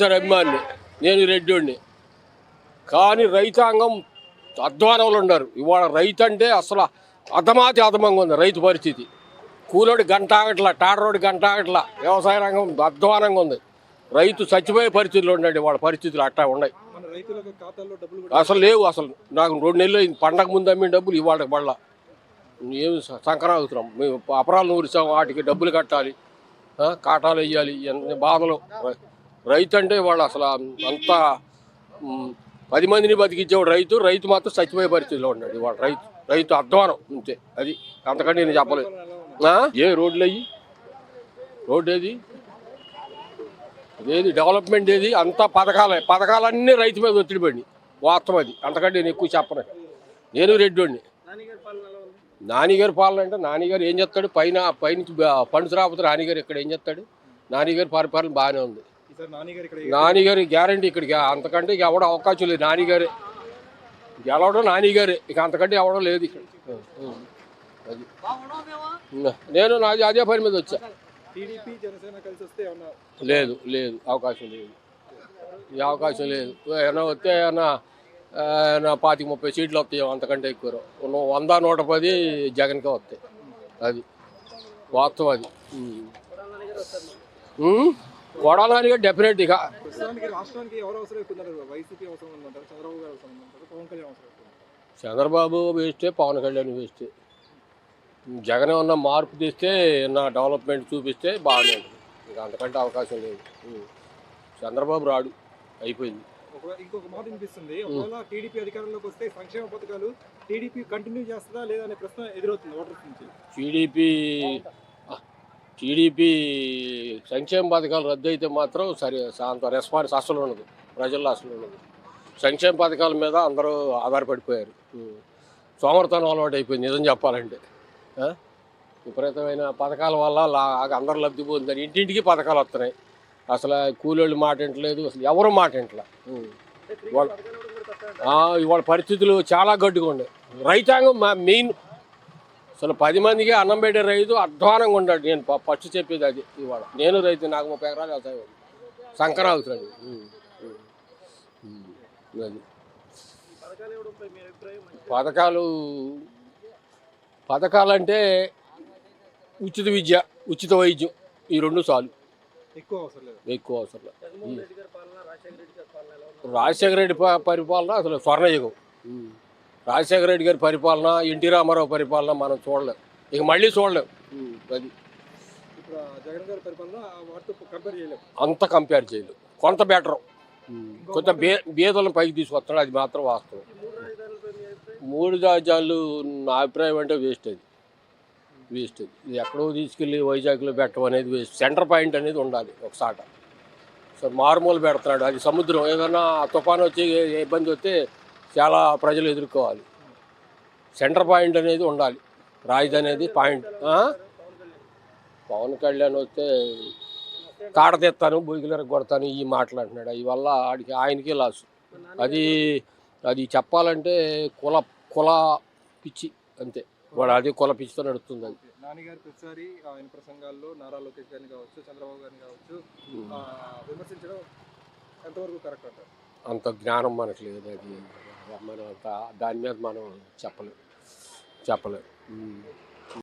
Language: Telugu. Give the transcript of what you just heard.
సార్ అభిమాని నేను రెడ్డిని. కానీ రైతాంగం అధ్వానంలో ఉన్నారు. ఇవాళ రైతు అంటే అసలు అధమాతి అధమంగా ఉంది రైతు పరిస్థితి. కూలోడి గంట ఆగట్లా టాడరోడి గంట వ్యవసాయ రంగం అధ్వానంగా ఉంది. రైతు చచ్చిపోయే పరిస్థితులు ఉండండి వాళ్ళ పరిస్థితులు అట్టా ఉన్నాయి. అసలు లేవు అసలు. నాకు రెండు నెలలు అయింది. పండగ ముందు అమ్మిన డబ్బులు ఇవాళకి మళ్ళా ఏమి సంక్రాంతున్నాం మేము అపరాలు నూరిస్తాం. వాటికి డబ్బులు కట్టాలి. కాటాలు వేయాలి. బాధలు. రైతు అంటే వాళ్ళు అసలు అంత పది మందిని బతికించేవాడు రైతు రైతు మాత్రం చచ్చిపోయే పరిస్థితిలో ఉన్నాడు వాడు రైతు రైతు అధ్వానం అంతే అది అంతకంటే నేను చెప్పలేదు. ఏ రోడ్లు అయ్యి? రోడ్డు ఏది? ఏది డెవలప్మెంట్ ఏది? అంతా పథకాలే పథకాలన్నీ రైతు మీద ఒత్తిడి పడి వాస్తవం అది అంతకంటే నేను ఎక్కువ చెప్పను. నేను రెడ్డిని నానిగారి పాలన అంటే నానిగారు ఏం చేస్తాడు? పైన పైనుంచి ఫండ్స్ రాకపోతే నానిగారు ఇక్కడ ఏం చేస్తాడు? నానిగారి పరిపాలన బాగానే ఉంది. నానిగారి గ్యారంటీ ఇక్కడికి. అంతకంటే ఇక ఎవడో అవకాశం లేదు. నానిగారే. గెలవడం నానిగారే. ఇక అంతకంటే ఎవడో లేదు ఇక్కడ. అది. నేను నాది అదే పని మీద వచ్చా. లేదు లేదు. అవకాశం లేదు. ఈ అవకాశం లేదు. ఏమైనా వస్తే ఏమైనా ఆ, ఏమైనా పాతిక ముప్పై సీట్లు వస్తాయి అంతకంటే ఎక్కువ. వంద నూట పది జగన్కే వస్తాయి. అది. వాస్తవం అది. కొడాలని డెఫినెట్ ఇక చంద్రబాబు వేస్తే పవన్ కళ్యాణ్ వేస్తే. జగన్ ఏమన్నా మార్పు తెస్తే నా డెవలప్మెంట్ చూపిస్తే బాగానే ఉంటుంది. ఇక అంతకంటే అవకాశం లేదు. చంద్రబాబు రాడు. అయిపోయింది. ఇంకొక మాట వినిపిస్తుంది. ఒకవేళ టీడీపీ అధికారంలోకి వస్తే సంక్షేమ పథకాలు టీడీపీ కంటిన్యూ చేస్తుందా ప్రశ్న ఎదురవుతుంది ఓటర్స్ నుంచి. టీడీపీ టీడీపీ సంక్షేమ పథకాలు రద్దు అయితే మాత్రం సరే అంత రెస్పాన్స్ అసలు ఉండదు. ప్రజల్లో అసలు ఉండదు. సంక్షేమ పథకాల మీద అందరూ ఆధారపడిపోయారు. ఉం. అలవాటు అయిపోయింది నిజం చెప్పాలంటే. విపరీతమైన పథకాల వల్ల అందరూ లబ్ధి పొందుతారు. ఇంటింటికి పథకాలు వస్తున్నాయి. అసలు కూలోళ్ళు మాట వింటలేదు అసలు ఎవరు మాట వింటలే వాళ్ళ ఇవాళ పరిస్థితులు చాలా గట్టిగా ఉన్నాయి. రైతాంగం మా మెయిన్ అసలు పది మందికి అన్నం పెట్టే రైతు అధ్వానంగా ఉన్నాడు నేను ఫస్ట్ చెప్పేది అది ఇవాళ నేను రైతు నాకు ముప్పై ఎకరాలు వ్యవసాయం ఉంది. సంకరం అవుతున్నాడు ఉం. ఉం. ఉం. అది పథకాలు పథకాలంటే ఉచిత విద్య ఉచిత వైద్యం ఈ రెండు చాలు ఎక్కువ అవసరం లేదు ఎక్కువ అవసరం లేదు. రాజశేఖర రెడ్డి పరిపాలన అసలు స్వర్ణయుగం. రాజశేఖర రెడ్డి గారి పరిపాలన ఎన్టీ రామారావు పరిపాలన మనం చూడలేం. ఇక మళ్ళీ చూడలేం. అది. ఇప్పుడు ఆ జగన్ గారి పరిపాలన ఆ వాటితో కంపేర్ చేయలేము అంత కంపేర్ చేయలేదు కొంత బెటర్ కొంత బే బీదలను పైకి తీసుకొస్తాడు అది మాత్రం వాస్తవం. మూడు రాజ్యాలు నా అభిప్రాయం అంటే వేస్ట్ అది. వేస్ట్ అది. ఇది ఎక్కడో తీసుకెళ్ళి వైజాగ్లో పెట్టడం అనేది వేస్ట్ సెంటర్ పాయింట్ అనేది ఉండాలి ఒకసాట సో మారుమూల పెడుతున్నాడు. అది సముద్రం. ఏదైనా తుఫాను వచ్చి ఇబ్బంది వస్తే చాలా ప్రజలు ఎదుర్కోవాలి. సెంటర్ పాయింట్ అనేది ఉండాలి. రాజధాని అనేది పాయింట్? పవన్ కళ్యాణ్ వస్తే తాట తెస్తాను బొయ్యిలర కొడతాను ఈ మాటలు అంటున్నాడు. అవి వల్ల ఆడికి ఆయనకే లాసు అది అది చెప్పాలంటే కుల కుల పిచ్చి అంతే. వాడు అదే కుల పిచ్చితో నడుస్తుంది అది. నాని గారు ప్రతిసారి ఆయన ప్రసంగాల్లో నారా లోకేష్ గారిని కావచ్చు చంద్రబాబు గారిని కావచ్చు విమర్శించడం ఎంతవరకు కరెక్ట్ అంటారు? అంత జ్ఞానం మనకు లేదు అది. మనం దాని మీద మనం చెప్పలేం. చెప్పలేం.